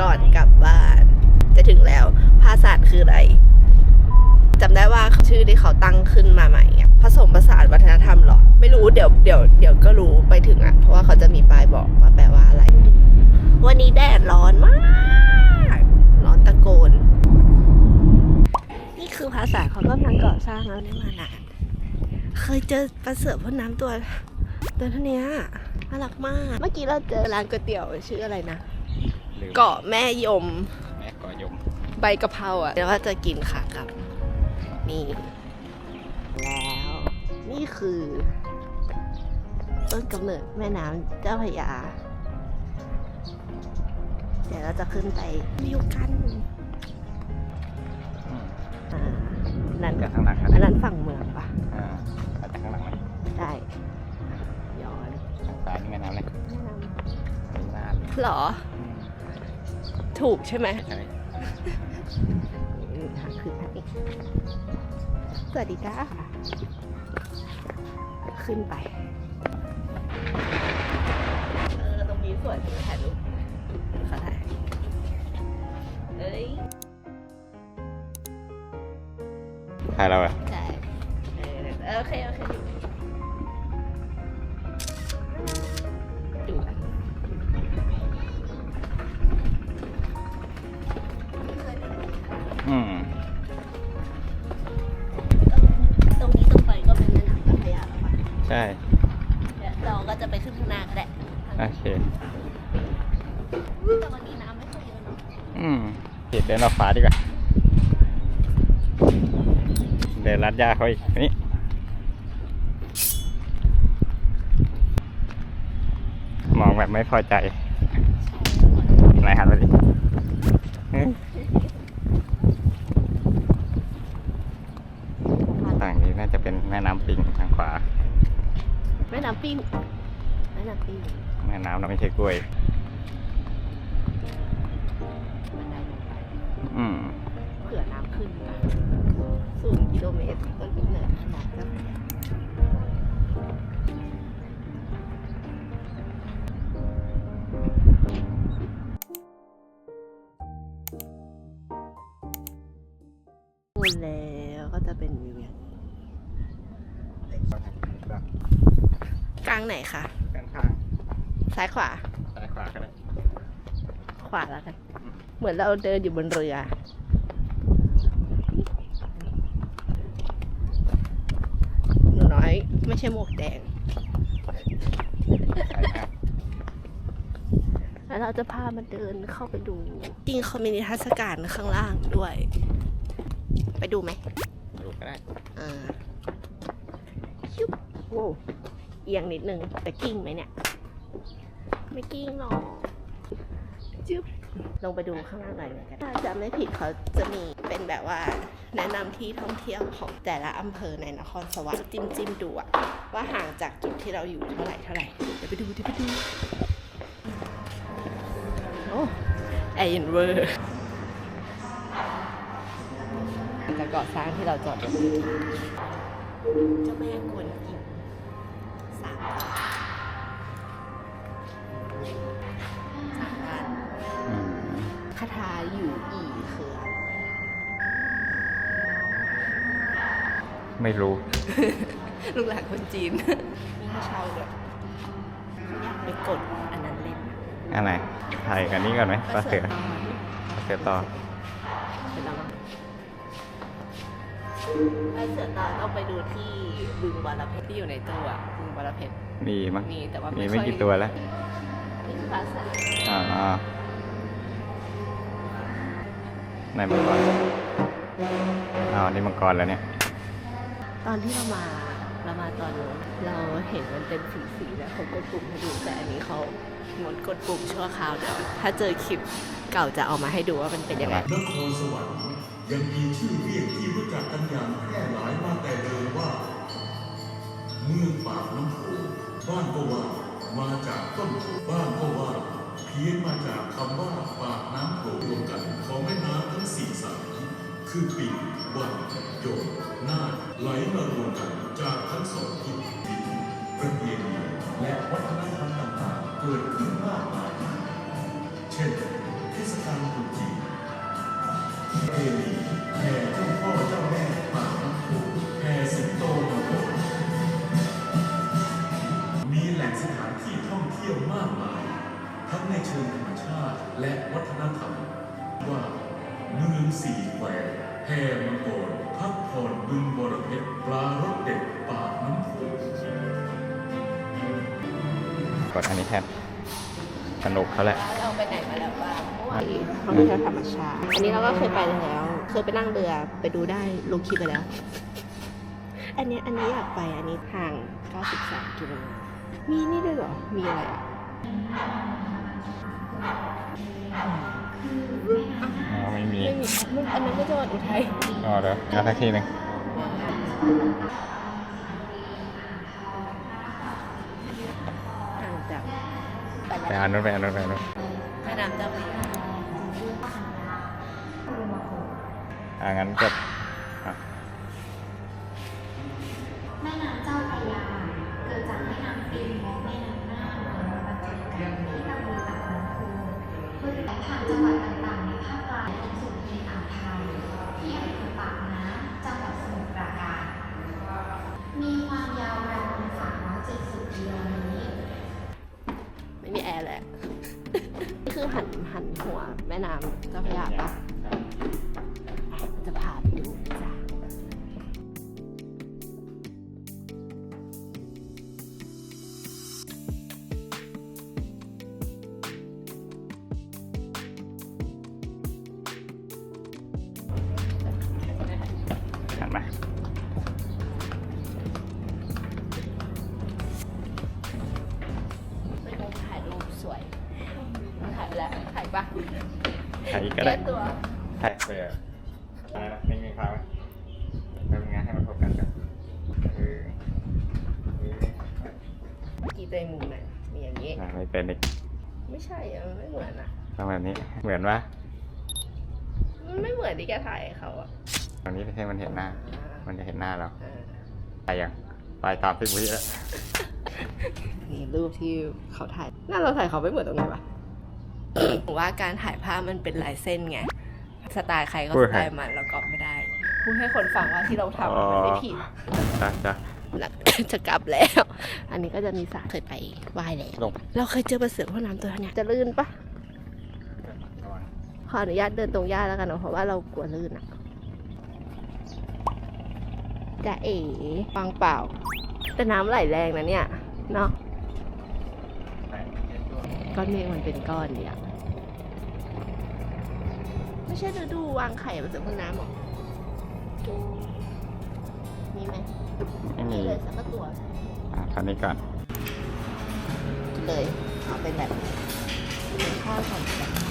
ก่อนกลับบ้าน จะถึงแล้วภาษาคืออะไรจำได้ว่าชื่อที่เขาตั้งขึ้นมาใหม่ผสมผสานวัฒนธรรมหรอ ไม่รู้เดี๋ยวเดี๋ยวเดี๋ยวก็รู้ไปถึงอะ เพราะว่าเขาจะมีป้ายบอกว่าแปลว่าอะไร วันนี้แดดร้อนมาก ร้อนตะโกน นี่คือภาษาเขากำลังก่อสร้างแล้วได้มานานเคยเจอปลาเสือพ่นน้ำตัวตัวเท่านี้น่ารักมาก เมื่อกี้เราเจอร้านก๋วยเตี๋ยวชื่ออะไรนะ เกาะแม่ยม แม่กอยม ใบกะเพราอะเดี๋ยวว่าจะกินค่ะกับนี่แล้วนี่คือ ต้นกำเนิดแม่น้ำเจ้าพระยา เดี๋ยวเราจะขึ้นไปวิวกันอืมอ่านั่นจากข้างหลังกันอันนั้นฝั่งเมืองปะอ่ามาจากข้างหลังมันได้ย้อนทางซ้ายนี่แม่น้ำเลยแม่น้เป็นน่านำหรออืม ถูกใช่ไหมใช่อืมทางขึ้นทางนี้สวัสดีจ้าขึ้นไป เออ ตรงนี้สวยจังถ่ายรูปขอถ่ายเอ้ยถ่ายเราเหรอใช่เออโอเค โอเค อืมตรงนี้ตรงไปก็เป็นแม่น้ำเจ้าพระยาแล้วป่ะใช่ เดี๋ยวเราก็จะไปขึ้นข้างหน้าก็ได้โอเค แต่วันนี้น้ำไม่ค่อยเยอะเนอะอืมเดี๋ยวเดินออกฟ้าดีกว่า เดินลัดยาเขาอีกนี่มองแบบไม่พอใจไหนหันไปดิเฮ้ยฝั่งนี้น่าจะเป็น แม่น้ำปิงทางขวา แม่น้ำปิ้งแม่น้ำปิ้งแม่น้ำเราไม่ใช่กล้วย บันไดลงไปอืมเผื่อน้ำขึ้นกันศูนย์กิโลเมตรต้นกำเนิดขนาดเจ้าพระยาพูดแล้วก็จะเป็นวิวอย่างนี้ กลางไหนคะข้างข้างซ้ายขวาซ้ายขวาก็ได้ขวาแล้วกัน เหมือนเราเดินอยู่บนเรือหนูน้อย ไม่ใช่หมวกแดงใช่ครับแล้วเราจะพามาเดินเข้าไปดู จริงเขามีนิทรรศการข้างล่างด้วย ไปดูไหมดูก็ได้อ่าชุบ โว้วเอียงนิดนึงแต่กิ้งไหมเนี่ย ไม่กิ้งหรอกจุ๊บลงไปดูข้างล่างหน่อยเลยกันถ้าจำไม่ผิดเขาจะมีเป็นแบบว่าแนะนำที่ท่องเที่ยวของแต่ละอำเภอในนครสวรรค์จิ้มจิ้มๆดูอะว่าห่างจากจุดที่เราอยู่เท่าไหร่เท่าไหร่เดี๋ยวไปดูเดี๋ยวไปดูโอ้แอร์เย็นเวอร์จะก่อสร้างที่เราจอดรถอยู่เจ้าแม่กวนอิม สามด้านสามด้านอืมคาถาอยู่อีคืออะไรไม่รู้ ลูกหลานคนจีน มีให้เช่าด้วยอยากไปกดอันนั้นเล่นอันไหนถ่ายกันนี้ก่อนไหมปลาเสือตปลาเสือต่อเดี๋ยวเรา มาปลาเสือตาต้องไปดูที่บึงบาลเพชรที่อยู่ในตัวบึงบาลเพชรมีมั้งมีแต่ว่ามีไม่ไม่ค่อยกี่ตัวแล้วนี่คือปลาเสืออ่าอ่าไหนมังกรอ๋อนี่มังกรแล้วเนี่ย ตอนที่เรามาเรามาตอนนู้นเราเห็นมันเป็นสีสีๆแล้วเขากดปุ่มให้ดูแต่อันนี้เขางดกดปุ่มชั่วคราวเดี๋ยวถ้าเจอคลิปเก่าจะเอามาให้ดูว่ามันเป็นยังไงนครสวรรค์ ยังมีชื่อเรียกที่รู้จักกันอย่างแพร่หลายมาแต่เดิมว่า เมืองปากน้ำโขงบ้านก็ว่า มาจากต้นโพบ้านก็ว่า เพี้ยนมาจากคำว่าปากน้ำโขงรวมกันของแม่น้ำทั้งสี่สายคือปีวันโยนนาคไหลมารวมกันจากทั้งสองทิศดินประเพณีและวัฒนธรรมต่างๆเกิดขึ้นมากมาย เช่นเทศกาลตรุษจีน เพณีแห่เจ้าพ่อเจ้าแม่ปากน้ำโขงแห่สิงโตมาโขงมีแหล่งสถานที่ท่องเที่ยวมากมาย ทั้งในเชิงธรรมชาติและวัฒนธรรม ว่าเมืองสี่แควแห่มังกรพักผ่อนบึงบรเพชรปลารสเด็ดปากน้ำโขงกดอันนี้แทนสนุกเขาแหละ เราไปไหนมาแล้วบ้าง เมื่อวานท่องเที่ยวธรรมชาติอันนี้เราก็เคยไปแล้ว เคยไปนั่งเรือไปดูได้ลงคลิปไปแล้ว อันนี้อันนี้อยากไปอันนี้ห่าง 93กิโลมีนี่ด้วยเหรอ มีอะไรอะอ๋อไม่มี ไม่มีมันอันนั้นก็จังหวัดอุทัยอ๋อเดี๋ยวเอาสักทีหนึ่งห่างจากไปอ่านนู้นไปอ่านนู้นไปอ่านนู้นแม่ น้ำเจ้าพระยาอ่างั้นกดอะแม่น้ำเจ้าพระยาเกิดจากแม่น้ำปิงและแม่น้ำน่านมาบรรจบกันที่ตำบลปากน้ำโพบริเวณทานจังหวัดต่างๆในภาคกลางตรงสุดในอ่าวไทยที่อำเภอ คือหันหันหัวแม่น้ำเจ้าพระยาปะ ปะถ่ายอีกก็ได้แก้ตัวถ่ายไปอะอะไรนะนิ่งๆค้างไว้ทำงานให้มันพบกันกันเออเออกี่ตัวมุมไหนมีอย่างนี้ อะไม่เป็นอีกไม่ใช่อะมันไม่เหมือนอะต้องแบบนี้ เหมือนว่ามันไม่เหมือนที่แกถ่ายให้เขาอะตรงนี้ให้มันเห็นหน้าอ่ามันจะเห็นหน้าเราอ่าไปยังไปตามที่วิแล้ว นี่รูปที่เขาถ่ายหน้าเราถ่ายเขาไม่เหมือนตรงไหนปะ ผมว่าการถ่ายภาพมันเป็นลายเส้นไง สไตล์ใครก็พูสดไตให้ล์มันเรากอบไม่ได้ พูดให้คนฟังว่าที่เราทำอะมันไม่ผิดจ้ะจ้ะแล้วจะกลับแล้ว อันนี้ก็จะมีสระเคยไปว่ายแล้วลงเราเคยเจอปลาเสือพ่นน้ำตัวเนี้ยจะลื่นปะขออนุญาตเดินตรงหญ้าแล้วกันเนอะเพราะว่าเรากลัวลื่นอะจะเอ๋วางเปล่า แต่น้ำไหลแรงนะเนี่ย เนาะก้อนเมฆมันเป็นก้อนเดียวไม่ ใช่ฤดูวางไข่มันจะพ่นน้ำหรอมีไหมไม่มีเลยสักตัวอะคราวนี้ก่อนเลย เอาเป็นแบบเป็นข้าวของแบบ